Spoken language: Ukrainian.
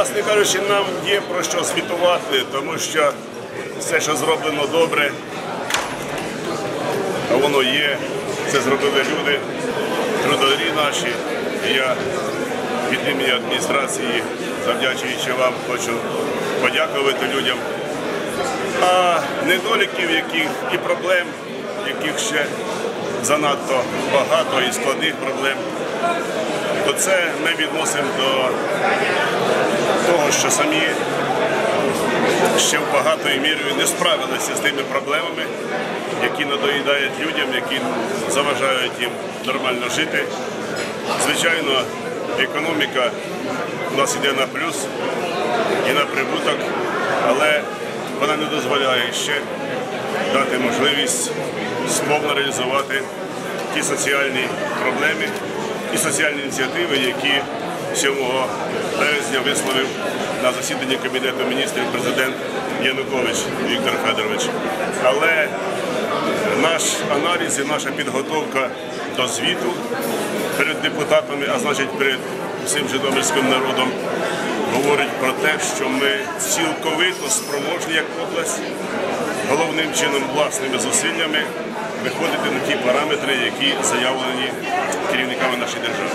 власне кажучи, нам є про що звітувати, тому що все, що зроблено добре, воно є, це зробили люди, трударі наші. Я від імені адміністрації, завдячуючи вам, хочу подякувати людям. А недоліків, яких і проблем, яких ще занадто багато і складних проблем, то це ми відносимо до що самі ще в багатою мірою не справилися з тими проблемами, які надоїдають людям, які заважають їм нормально жити. Звичайно, економіка у нас йде на плюс і на прибуток, але вона не дозволяє ще дати можливість сповно реалізувати ті соціальні проблеми і соціальні ініціативи, які 7 березня висловив на засіданні Кабінету міністрів президент Янукович Віктор Федорович. Але наш аналіз і наша підготовка до звіту перед депутатами, а значить перед всім житомирським народом, говорить про те, що ми цілковито спроможні як область, головним чином власними зусиллями виходити на ті параметри, які заявлені керівниками нашої держави.